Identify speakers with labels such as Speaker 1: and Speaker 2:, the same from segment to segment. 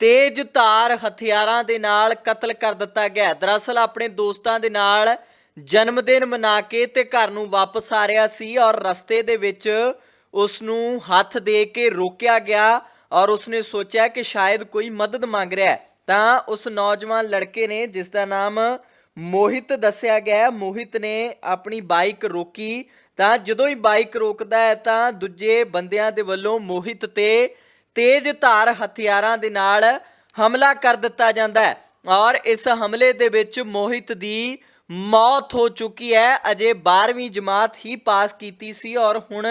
Speaker 1: ਤੇਜ਼ ਧਾਰ ਹਥਿਆਰਾਂ ਦੇ ਨਾਲ ਕਤਲ ਕਰ ਦਿੱਤਾ ਗਿਆ ਦਰਅਸਲ ਆਪਣੇ ਦੋਸਤਾਂ ਦੇ ਨਾਲ ਜਨਮ ਦਿਨ ਮਨਾ ਕੇ ਤੇ ਘਰ ਨੂੰ ਵਾਪਸ ਆ ਰਿਹਾ ਸੀ ਔਰ ਰਸਤੇ ਦੇ ਵਿੱਚ ਉਸ ਨੂੰ ਹੱਥ ਦੇ ਕੇ ਰੋਕਿਆ ਗਿਆ ਔਰ ਉਸਨੇ ਸੋਚਿਆ ਕਿ ਸ਼ਾਇਦ ਕੋਈ ਮਦਦ ਮੰਗ ਰਿਹਾ ਹੈ। ਤਾਂ ਉਸ ਨੌਜਵਾਨ ਲੜਕੇ ਨੇ, ਜਿਸ ਦਾ ਨਾਮ ਮੋਹਿਤ ਦੱਸਿਆ ਗਿਆ ਮੋਹਿਤ ਨੇ ਆਪਣੀ ਬਾਈਕ ਰੋਕੀ। ਤਾਂ ਜਦੋਂ ਹੀ ਬਾਈਕ ਰੋਕਦਾ ਹੈ ਤਾਂ ਦੂਜੇ ਬੰਦਿਆਂ ਦੇ ਵੱਲੋਂ ਮੋਹਿਤ ਤੇ ਤੇਜ਼ ਧਾਰ ਹਥਿਆਰਾਂ ਦੇ ਨਾਲ ਹਮਲਾ ਕਰ ਦਿੱਤਾ ਜਾਂਦਾ ਹੈ ਔਰ ਇਸ ਹਮਲੇ ਦੇ ਵਿੱਚ ਮੋਹਿਤ ਦੀ ਮੌਤ ਹੋ ਚੁੱਕੀ ਹੈ। ਅਜੇ 12ਵੀਂ ਜਮਾਤ ਹੀ ਪਾਸ ਕੀਤੀ ਸੀ ਔਰ ਹੁਣ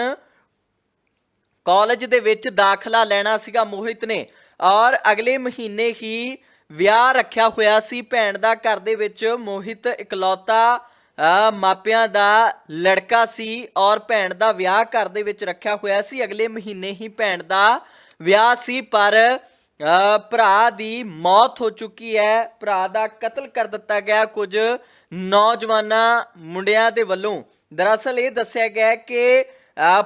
Speaker 1: ਕਾਲਜ ਦੇ ਵਿੱਚ ਦਾਖਲਾ ਲੈਣਾ ਸੀਗਾ ਮੋਹਿਤ ਨੇ ਔਰ ਅਗਲੇ ਮਹੀਨੇ ਹੀ ਵਿਆਹ ਰੱਖਿਆ ਹੋਇਆ ਸੀ। ਭੈਣ ਦਾ ਘਰ ਦੇ ਵਿੱਚ ਮੋਹਿਤ ਇਕਲੌਤਾ ਅ, ਮਾਪਿਆਂ ਦਾ ਲੜਕਾ ਸੀ ਔਰ ਭੈਣ ਦਾ ਵਿਆਹ ਘਰ ਦੇ ਵਿੱਚ ਰੱਖਿਆ ਹੋਇਆ ਸੀ। ਅਗਲੇ ਮਹੀਨੇ ਹੀ ਭੈਣ ਦਾ ਵਿਆਹ ਸੀ, ਪਰ ਭਰਾ ਦੀ ਮੌਤ ਹੋ ਚੁੱਕੀ ਹੈ। ਭਰਾ ਦਾ ਕਤਲ ਕਰ ਦਿੱਤਾ ਗਿਆ ਕੁਝ ਨੌਜਵਾਨਾਂ ਮੁੰਡਿਆਂ ਦੇ ਵੱਲੋਂ। ਦਰਅਸਲ ਇਹ ਦੱਸਿਆ ਗਿਆ ਕਿ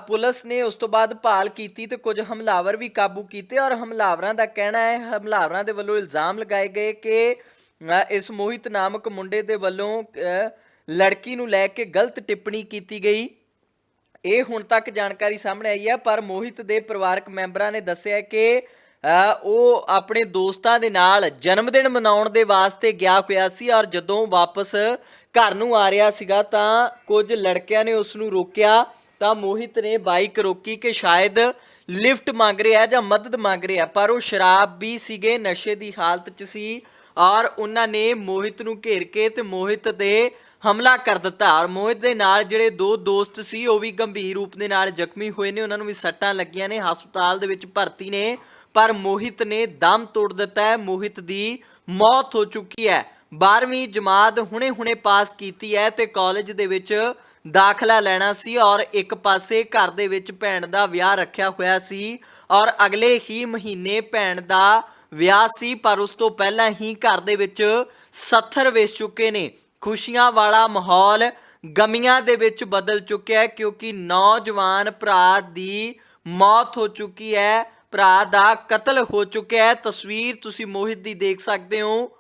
Speaker 1: ਪੁਲਿਸ ਨੇ ਉਸ ਤੋਂ ਬਾਅਦ ਭਾਲ ਕੀਤੀ ਤੇ ਕੁਝ ਹਮਲਾਵਰ ਵੀ ਕਾਬੂ ਕੀਤੇ ਔਰ ਹਮਲਾਵਰਾਂ ਦਾ ਕਹਿਣਾ ਹੈ, ਹਮਲਾਵਰਾਂ ਦੇ ਵੱਲੋਂ ਇਲਜ਼ਾਮ ਲਗਾਏ ਗਏ ਕਿ ਇਸ ਮੋਹਿਤ ਨਾਮਕ ਮੁੰਡੇ ਦੇ ਵੱਲੋਂ ਲੜਕੀ ਨੂੰ ਲੈ ਕੇ ਗਲਤ ਟਿੱਪਣੀ ਕੀਤੀ ਗਈ। ਇਹ ਹੁਣ ਤੱਕ ਜਾਣਕਾਰੀ ਸਾਹਮਣੇ ਆਈ ਹੈ ਪਰ ਮੋਹਿਤ ਦੇ ਪਰਿਵਾਰਕ ਮੈਂਬਰਾਂ ਨੇ ਦੱਸਿਆ ਕਿ ਉਹ ਆਪਣੇ ਦੋਸਤਾਂ ਦੇ ਨਾਲ ਜਨਮ ਦਿਨ ਮਨਾਉਣ ਦੇ ਵਾਸਤੇ ਗਿਆ ਹੋਇਆ ਸੀ ਔਰ ਜਦੋਂ ਵਾਪਸ ਘਰ ਨੂੰ ਆ ਰਿਹਾ ਸੀਗਾ ਤਾਂ ਕੁਝ ਲੜਕਿਆਂ ਨੇ ਉਸ ਨੂੰ ਰੋਕਿਆ। ਤਾਂ ਮੋਹਿਤ ਨੇ ਬਾਈਕ ਰੋਕੀ ਕਿ ਸ਼ਾਇਦ ਲਿਫਟ ਮੰਗ ਰਿਹਾ, ਜਾਂ ਮਦਦ ਮੰਗ ਰਿਹਾ, ਪਰ ਉਹ ਸ਼ਰਾਬ ਵੀ ਸੀਗੇ, ਨਸ਼ੇ ਦੀ ਹਾਲਤ 'ਚ ਸੀ, ਔਰ ਉਹਨਾਂ ਨੇ ਮੋਹਿਤ ਨੂੰ ਘੇਰ ਕੇ ਤੇ ਮੋਹਿਤ ਤੇ ਹਮਲਾ ਕਰ ਦਿੱਤਾ, ਔਰ ਮੋਹਿਤ ਦੇ ਨਾਲ ਜਿਹੜੇ ਦੋ ਦੋਸਤ ਸੀ, ਉਹ ਵੀ ਗੰਭੀਰ ਰੂਪ ਦੇ ਨਾਲ ਜ਼ਖਮੀ ਹੋਏ ਨੇ, ਉਹਨਾਂ ਨੂੰ ਵੀ ਸੱਟਾਂ ਲੱਗੀਆਂ ਨੇ, ਹਸਪਤਾਲ ਦੇ ਵਿੱਚ ਭਰਤੀ ਨੇ, ਪਰ ਮੋਹਿਤ ਨੇ ਦਮ ਤੋੜ ਦਿੱਤਾ ਹੈ, ਮੋਹਿਤ ਦੀ ਮੌਤ ਹੋ ਚੁੱਕੀ ਹੈ। 12ਵੀਂ ਜਮਾਤ ਹੁਣੇ-ਹੁਣੇ ਪਾਸ ਕੀਤੀ ਹੈ ਤੇ ਕਾਲਜ ਦੇ ਵਿੱਚ ਦਾਖਲਾ ਲੈਣਾ ਸੀ ਔਰ ਇੱਕ ਪਾਸੇ ਘਰ ਦੇ ਵਿੱਚ ਭੈਣ ਦਾ ਵਿਆਹ ਰੱਖਿਆ ਹੋਇਆ ਸੀ ਔਰ ਅਗਲੇ ਹੀ ਮਹੀਨੇ ਭੈਣ ਦਾ ਵਿਆਹ ਸੀ, ਪਰ ਉਸ ਤੋਂ ਪਹਿਲਾਂ ਹੀ ਘਰ ਦੇ ਵਿੱਚ ਸੱਥਰ ਵੇਚ ਚੁੱਕੇ ਨੇ। ਖੁਸ਼ੀਆਂ ਵਾਲਾ ਮਾਹੌਲ ਗਮੀਆਂ ਦੇ ਵਿੱਚ ਬਦਲ ਚੁੱਕਿਆ ਹੈ ਕਿਉਂਕਿ ਨੌਜਵਾਨ ਭਰਾ ਦੀ ਮੌਤ ਹੋ ਚੁੱਕੀ ਹੈ। ਭਰਾ ਦਾ ਕਤਲ ਹੋ ਚੁੱਕਿਆ ਹੈ। ਤਸਵੀਰ ਤੁਸੀਂ ਮੋਹਿਤ ਦੀ ਦੇਖ ਸਕਦੇ ਹੋ।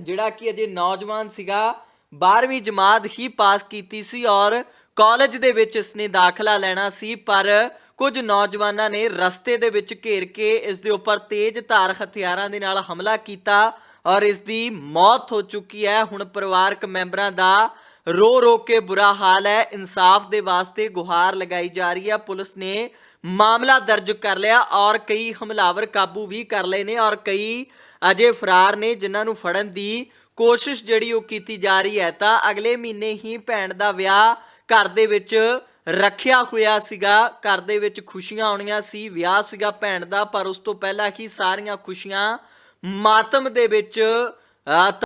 Speaker 1: ਜਿਹੜਾ ਕਿ ਅਜੇ ਨੌਜਵਾਨ ਸੀਗਾ 12ਵੀਂ ਜਮਾਤ ਹੀ ਪਾਸ ਕੀਤੀ ਸੀ ਔਰ ਕਾਲਜ ਦੇ ਵਿੱਚ ਇਸਨੇ ਦਾਖਲਾ ਲੈਣਾ ਸੀ, ਪਰ ਕੁਝ ਨੌਜਵਾਨਾਂ ਨੇ ਰਸਤੇ ਦੇ ਵਿੱਚ ਘੇਰ ਕੇ ਇਸ ਦੇ ਉੱਪਰ ਤੇਜ਼ ਧਾਰ ਹਥਿਆਰਾਂ ਦੇ ਨਾਲ ਹਮਲਾ ਕੀਤਾ ਔਰ ਇਸ ਦੀ ਮੌਤ ਹੋ ਚੁੱਕੀ ਹੈ। ਹੁਣ ਪਰਿਵਾਰਕ ਮੈਂਬਰਾਂ ਦਾ ਰੋ ਰੋ ਕੇ ਬੁਰਾ ਹਾਲ ਹੈ। ਇਨਸਾਫ ਦੇ ਵਾਸਤੇ ਗੁਹਾਰ ਲਗਾਈ ਜਾ ਰਹੀ ਹੈ। ਪੁਲਿਸ ਨੇ ਮਾਮਲਾ ਦਰਜ ਕਰ ਲਿਆ ਔਰ ਕਈ ਹਮਲਾਵਰ ਕਾਬੂ ਵੀ ਕਰ ਲਏ ਨੇ ਔਰ ਕਈ ਅਜੇ ਫਰਾਰ ਨੇ ਜਿਨ੍ਹਾਂ ਨੂੰ ਫੜਨ ਦੀ ਕੋਸ਼ਿਸ਼ ਜਿਹੜੀ ਉਹ ਕੀਤੀ ਜਾ ਰਹੀ ਹੈ। ਤਾਂ ਅਗਲੇ ਮਹੀਨੇ ਹੀ ਭੈਣ ਦਾ ਵਿਆਹ ਘਰ ਦੇ ਵਿੱਚ ਰੱਖਿਆ ਹੋਇਆ ਸੀਗਾ। ਘਰ ਦੇ ਵਿੱਚ ਖੁਸ਼ੀਆਂ ਆਉਣੀਆਂ ਸੀ, ਵਿਆਹ ਸੀਗਾ ਭੈਣ ਦਾ, ਪਰ ਉਸ ਤੋਂ ਪਹਿਲਾਂ ਹੀ ਸਾਰੀਆਂ ਖੁਸ਼ੀਆਂ ਮਾਤਮ ਦੇ ਵਿੱਚ